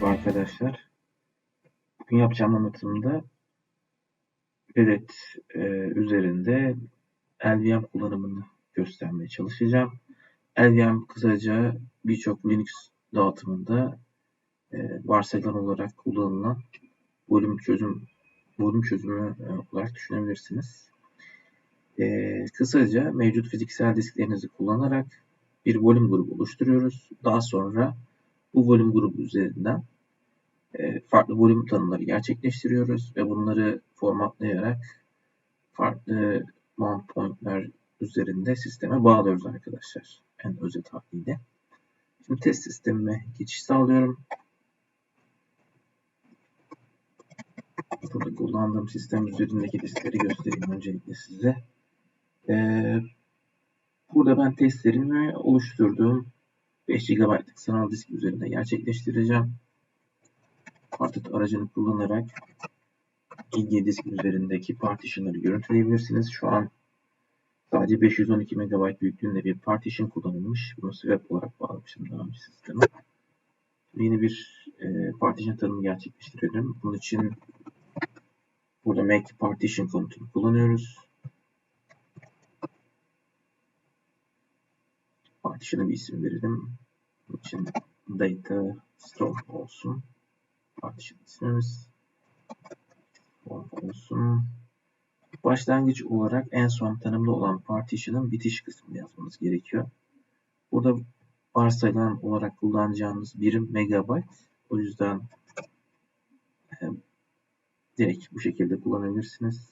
Merhaba arkadaşlar. Bugün yapacağım anlatımda Reddit e, üzerinde LVM kullanımını göstermeye çalışacağım. LVM kısaca birçok Linux dağıtımında e, varsayılan olarak kullanılan volüm çözüm volüm çözümü e, olarak düşünebilirsiniz. E, kısaca mevcut fiziksel disklerinizi kullanarak bir volüm grubu oluşturuyoruz. Daha sonra bu volüm grubu üzerinden e, farklı volüm tanımları gerçekleştiriyoruz ve bunları formatlayarak farklı mount pointler üzerinde sisteme bağlıyoruz arkadaşlar. En özet haliyle. Şimdi test sistemime geçiş sağlıyorum. Burada kullandığım sistem üzerindeki diskleri göstereyim öncelikle size. Ee, burada ben testlerimi oluşturduğum 5 GB'lık sanal disk üzerinde gerçekleştireceğim. Parted aracını kullanarak ilgili disk üzerindeki partitionları görüntüleyebilirsiniz. Şu an sadece 512 MB büyüklüğünde bir partition kullanılmış. Bunu swap olarak bağlamışım daha önce sisteme. Yeni bir e, partition tanımı gerçekleştirelim. Bunun için burada make partition komutunu kullanıyoruz. Partition'a bir isim verelim. İçin data store olsun. Partition ismimiz olsun. Başlangıç olarak en son tanımda olan partition'ın bitiş kısmını yazmanız gerekiyor. Burada varsayılan olarak kullanacağınız birim megabyte. O yüzden e, direkt bu şekilde kullanabilirsiniz.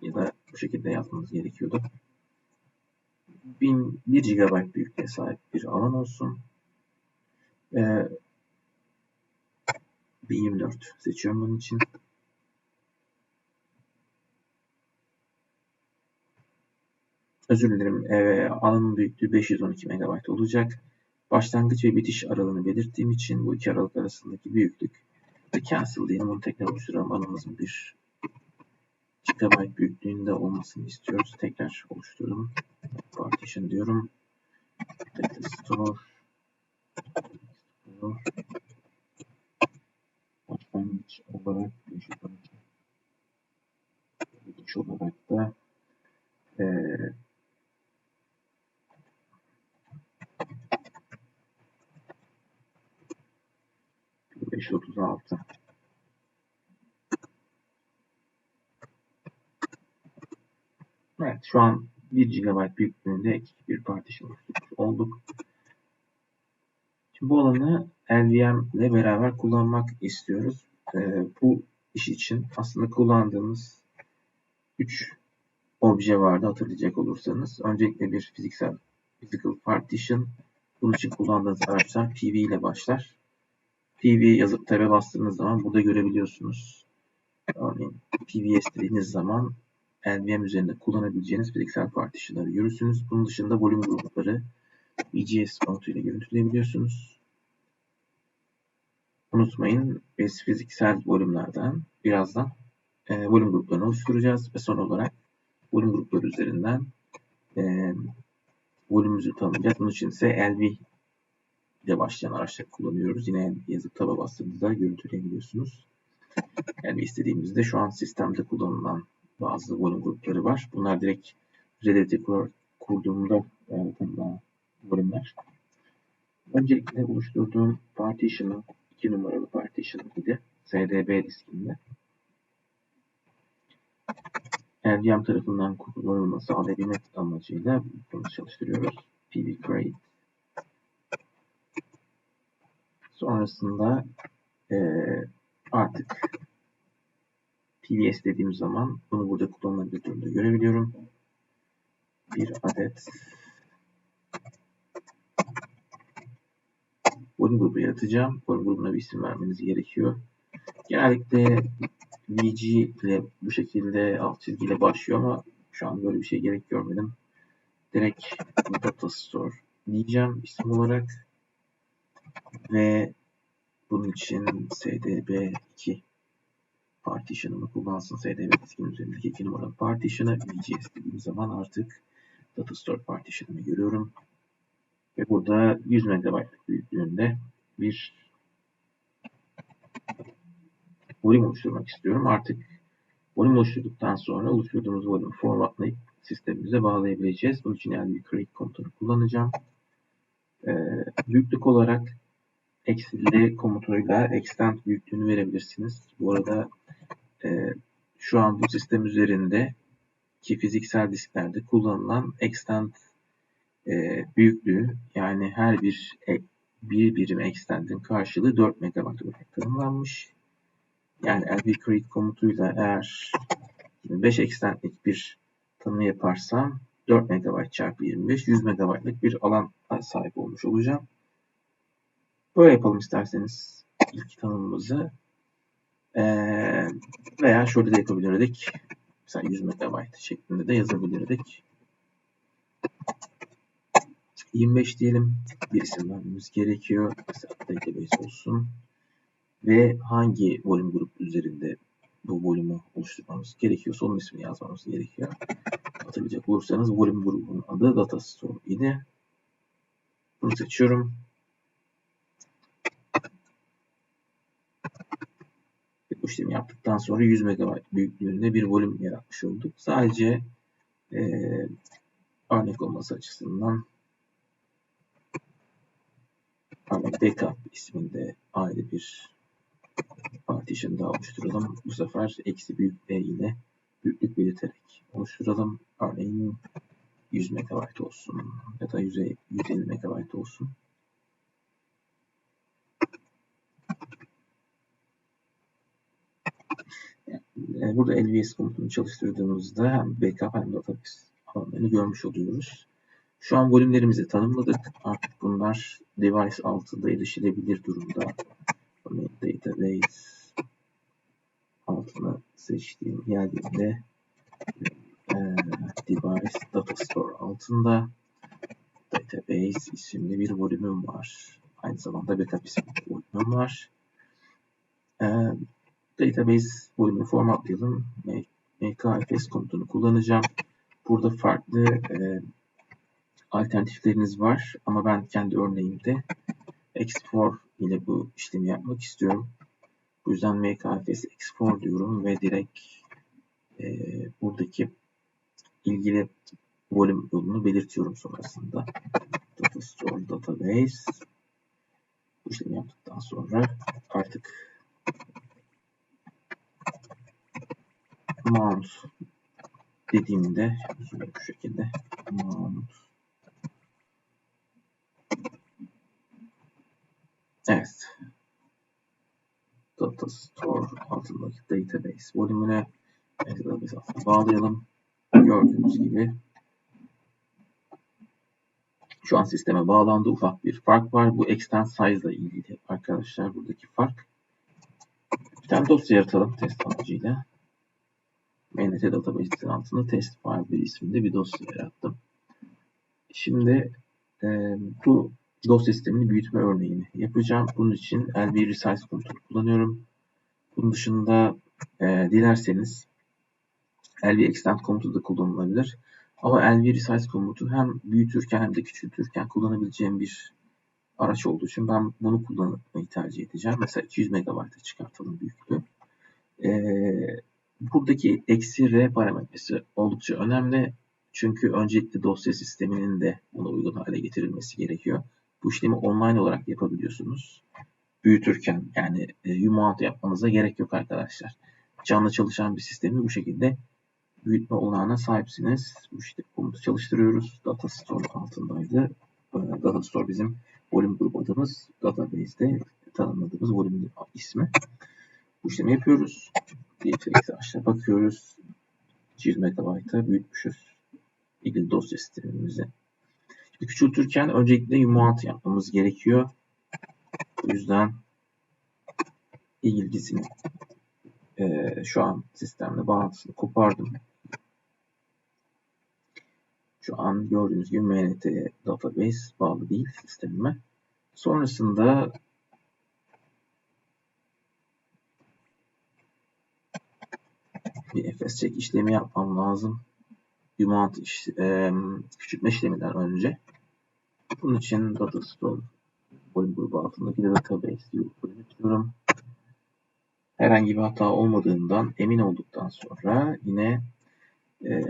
Ya da bu şekilde yazmanız gerekiyordu. 1000, 1 GB büyüklüğe sahip bir alan olsun. Ee, 1024 seçiyorum bunun için. Özür dilerim. Ee, alanın büyüklüğü 512 MB olacak. Başlangıç ve bitiş aralığını belirttiğim için bu iki aralık arasındaki büyüklük ve cancel diyelim. Bunu tekrar oluşturalım. Alanımızın bir GB büyüklüğünde olmasını istiyoruz. Tekrar oluşturalım. Partition diyorum. Store. Store. Başlangıç olarak 512 bitiş olarak da e, beş otuz altı Evet şu an 1 GB büyüklüğünde bir partition olduk. Bu alanı LVM ile beraber kullanmak istiyoruz. Ee, bu iş için aslında kullandığımız 3 obje vardı hatırlayacak olursanız. Öncelikle bir fiziksel physical partition. Bunun için kullandığınız araçlar PV ile başlar. PV yazıp tab'e bastığınız zaman burada görebiliyorsunuz. Örneğin PVS dediğiniz zaman LVM üzerinde kullanabileceğiniz fiziksel partitionları görürsünüz. Bunun dışında volüm grupları VGS komutuyla görüntüleyebiliyorsunuz. Unutmayın biz fiziksel volümlerden birazdan e, volüm gruplarını oluşturacağız ve son olarak volüm grupları üzerinden e, volümümüzü tanımlayacağız. Bunun için ise LV ile başlayan araçları kullanıyoruz. Yine yazıp taba bastığınızda görüntüleyebiliyorsunuz. LV istediğimizde şu an sistemde kullanılan bazı volüm grupları var. Bunlar direkt Reddit'i kurduğumda e, tanımlanan volümler. Öncelikle oluşturduğum partition'ı 2 numaralı partition idi. SDB diskinde. LVM tarafından kullanılma sağlayabilmek amacıyla bunu çalıştırıyoruz. pv create. Sonrasında e, artık PVS dediğim zaman bunu burada kullanılabilir durumda görebiliyorum. Bir adet volüm grubu yaratacağım. Volüm grubuna bir isim vermeniz gerekiyor. Genellikle VG ile bu şekilde alt çizgiyle başlıyor ama şu an böyle bir şey gerek görmedim. Direkt Data Store diyeceğim isim olarak. Ve bunun için SDB2 partition'ımı kullansın. SDB diskin üzerindeki 2 numaralı partition'ı VGS dediğim zaman artık Data Store partition'ımı görüyorum. Ve burada 100 MB büyüklüğünde bir volüm oluşturmak istiyorum. Artık volüm oluşturduktan sonra oluşturduğumuz volümü formatlayıp sistemimize bağlayabileceğiz. Bunun için yani create komutunu kullanacağım. Ee, büyüklük olarak eksi komutuyla extend büyüklüğünü verebilirsiniz. Bu arada e, şu an bu sistem üzerinde ki fiziksel disklerde kullanılan extend e, büyüklüğü yani her bir e, bir birim extend'in karşılığı 4 MB olarak tanımlanmış. Yani lv create komutuyla eğer 5 extend'lik bir tanımı yaparsam 4 MB çarpı 25 100 MB'lık bir alan sahip olmuş olacağım. Böyle yapalım isterseniz ilk tanımımızı. Ee, veya şöyle de yapabilirdik. Mesela 100 MB şeklinde de yazabilirdik. 25 diyelim. Bir isim vermemiz gerekiyor. Mesela database olsun. Ve hangi volüm grup üzerinde bu volümü oluşturmamız gerekiyorsa onun ismini yazmamız gerekiyor. Hatırlayacak olursanız volüm grubunun adı data store idi. Bunu seçiyorum. Bu işlemi yaptıktan sonra 100 MB büyüklüğünde bir volüm yaratmış olduk. Sadece e, örnek olması açısından örnek backup isminde ayrı bir partition daha oluşturalım. Bu sefer eksi büyük B ile büyüklük belirterek oluşturalım. Örneğin 100 MB olsun ya da 150 MB olsun. Burada LVS komutunu çalıştırdığımızda hem backup hem database alanlarını görmüş oluyoruz. Şu an volümlerimizi tanımladık. Artık bunlar device altında erişilebilir durumda. Örneğin database altına seçtiğim yerlerinde e, device data store altında database isimli bir volümüm var. Aynı zamanda backup isimli bir volümüm var. E, database volümünü formatlayalım. mkfs komutunu kullanacağım. Burada farklı e, alternatifleriniz var ama ben kendi örneğimde X4 ile bu işlemi yapmak istiyorum. Bu yüzden mkfs x4 diyorum ve direkt e, buradaki ilgili volüm yolunu belirtiyorum sonrasında. Data store database bu işlemi yaptıktan sonra artık mount dediğimde bu şekilde mount Evet. Data Store altındaki database volümüne database altına bağlayalım. Gördüğünüz gibi şu an sisteme bağlandı. Ufak bir fark var. Bu extend size ile ilgili arkadaşlar buradaki fark. Bir tane dosya yaratalım test amacıyla. MNT database'in altında test file bir isminde bir dosya yarattım. Şimdi e, bu dosya sistemini büyütme örneğini yapacağım. Bunun için LV Resize komutunu kullanıyorum. Bunun dışında e, dilerseniz LV Extend komutu da kullanılabilir. Ama LV Resize komutu hem büyütürken hem de küçültürken kullanabileceğim bir araç olduğu için ben bunu kullanmayı tercih edeceğim. Mesela 200 MB'a çıkartalım büyüklüğü. Ee, buradaki eksi R parametresi oldukça önemli. Çünkü öncelikle dosya sisteminin de buna uygun hale getirilmesi gerekiyor. Bu işlemi online olarak yapabiliyorsunuz. Büyütürken yani e, yapmanıza gerek yok arkadaşlar. Canlı çalışan bir sistemi bu şekilde büyütme olanağına sahipsiniz. Bu işte komutu çalıştırıyoruz. Data Store altındaydı. E, Data Store bizim volüm grubu adımız. Database'de tanımladığımız volüm ismi. Bu işlemi yapıyoruz. DFX'e aşağı bakıyoruz. 200 MB'a büyütmüşüz. ilgili dosya sistemimizi. Küçültürken öncelikle yumuat yapmamız gerekiyor. O yüzden ilgisini e, şu an sistemle bağlantısını kopardım. Şu an gördüğünüz gibi MNT database bağlı değil sistemime. Sonrasında bir fs check işlemi yapmam lazım. Yumant iş, e, küçültme işleminden önce. Bunun için data store volüm grubu altındaki database yürütüyorum. Herhangi bir hata olmadığından emin olduktan sonra yine e,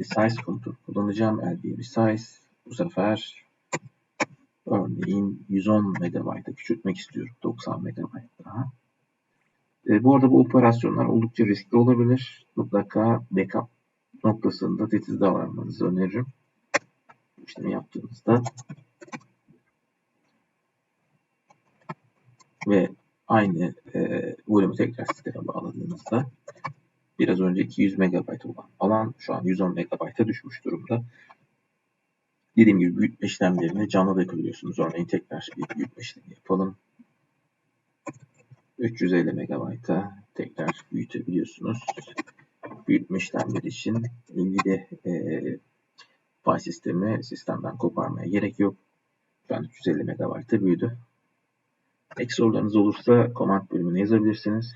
resize komutu kullanacağım. LB resize. Bu sefer örneğin 110 MB'a küçültmek istiyorum. 90 MB daha. E, bu arada bu operasyonlar oldukça riskli olabilir. Mutlaka backup noktasında titiz davranmanızı öneririm. İşlemi yaptığınızda ve aynı e, volümü tekrar sisteme bağladığınızda biraz önce 200 MB olan alan şu an 110 MB'a düşmüş durumda. Dediğim gibi büyütme işlemlerini canlı da yapabiliyorsunuz. Örneğin tekrar bir büyütme işlemi yapalım. 350 MB'a tekrar büyütebiliyorsunuz. Büyütme işlemleri için ilgili e, file sistemi sistemden koparmaya gerek yok. An 350 MB'a büyüdü. Ek sorularınız olursa command bölümüne yazabilirsiniz.